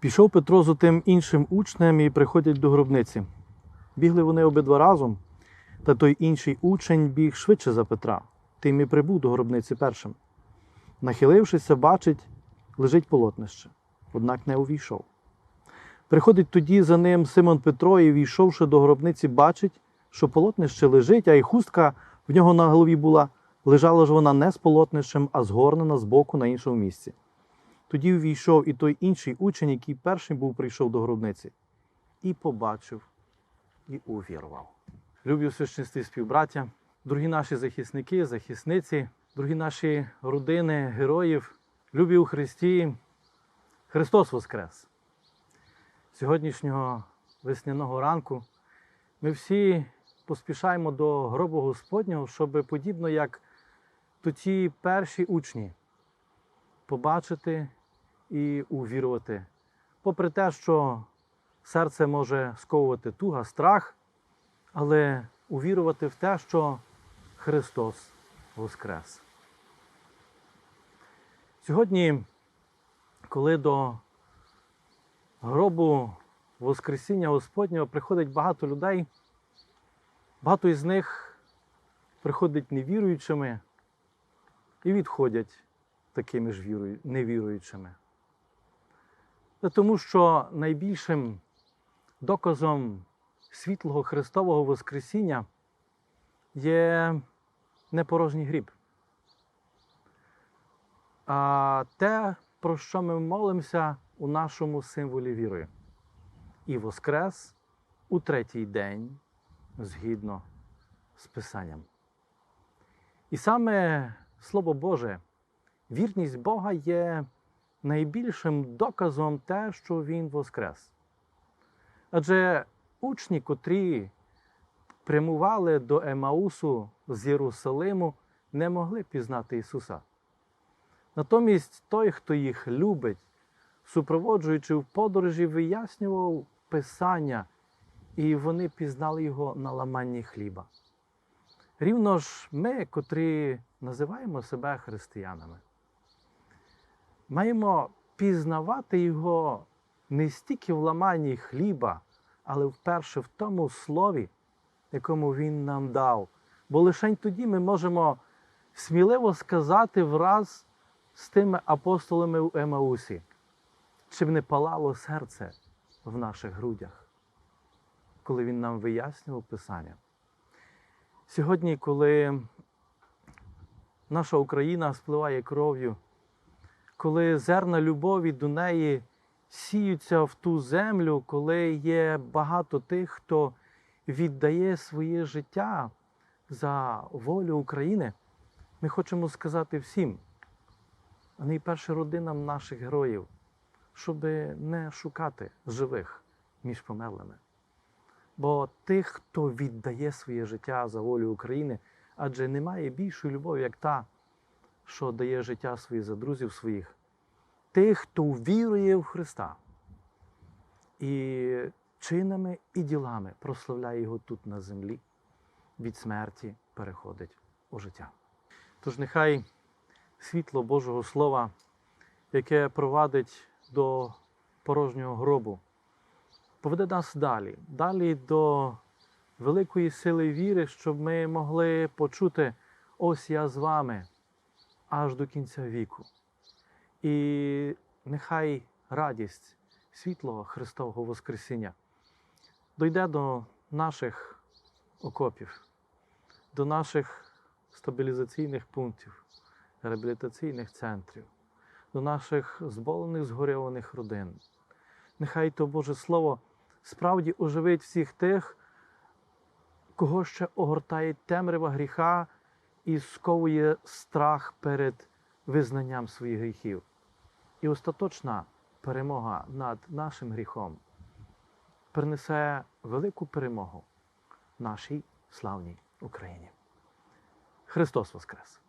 Пішов Петро з тим іншим учнем і приходять до гробниці. Бігли вони обидва разом, та той інший учень біг швидше за Петра, тим і прибув до гробниці першим. Нахилившися, бачить, лежить полотнище, однак не увійшов. Приходить тоді за ним Симон Петро і, війшовши до гробниці, бачить, що полотнище лежить, а й хустка в нього на голові була. Лежала ж вона не з полотнищем, а згорнена з боку на іншому місці. Тоді увійшов і той інший учень, який першим був прийшов до гробниці, і побачив, і увірував. Любі священстві співбраття, дорогі наші захисники, захисниці, дорогі наші родини, героїв, любі у Христі, Христос Воскрес! Сьогоднішнього весняного ранку ми всі поспішаємо до гробу Господнього, щоб подібно як то ті перші учні побачити і увірувати. Попри те, що серце може сковувати туга, страх, але увірувати в те, що Христос Воскрес. Сьогодні, коли до гробу Воскресіння Господнього приходить багато людей, багато із них приходять невіруючими і відходять такими ж невіруючими. Тому що найбільшим доказом світлого Христового Воскресіння є не порожній гріб, а те, про що ми молимося у нашому символі віри. І Воскрес у третій день згідно з Писанням. І саме Слово Боже, вірність Бога є найбільшим доказом те, що Він воскрес. Адже учні, котрі прямували до Емаусу з Єрусалиму, не могли пізнати Ісуса. Натомість той, хто їх любить, супроводжуючи в подорожі, вияснював Писання, і вони пізнали його на ламанні хліба. Рівно ж ми, котрі називаємо себе християнами, маємо пізнавати його не стільки в ламанні хліба, але вперше в тому слові, якому він нам дав. Бо лише тоді ми можемо сміливо сказати враз з тими апостолами в Емаусі, чи б не палало серце в наших грудях, коли він нам вияснював Писання. Сьогодні, коли наша Україна спливає кров'ю, коли зерна любові до неї сіються в ту землю, коли є багато тих, хто віддає своє життя за волю України, ми хочемо сказати всім, а найперше родинам наших героїв, щоб не шукати живих між померлими. Бо тих, хто віддає своє життя за волю України, адже немає більшої любові, як та, що дає життя своє за друзів своїх, тих, хто вірує в Христа і чинами і ділами прославляє Його тут на землі, від смерті переходить у життя. Тож нехай світло Божого Слова, яке провадить до порожнього гробу, поведе нас далі, далі до великої сили віри, щоб ми могли почути ось я з вами аж до кінця віку. І нехай радість світлого Христового Воскресіння дойде до наших окопів, до наших стабілізаційних пунктів, реабілітаційних центрів, до наших зболених, згорьованих родин. Нехай то Боже Слово справді оживить всіх тих, кого ще огортає темрява гріха і сковує страх перед визнанням своїх гріхів. І остаточна перемога над нашим гріхом принесе велику перемогу нашій славній Україні. Христос Воскрес!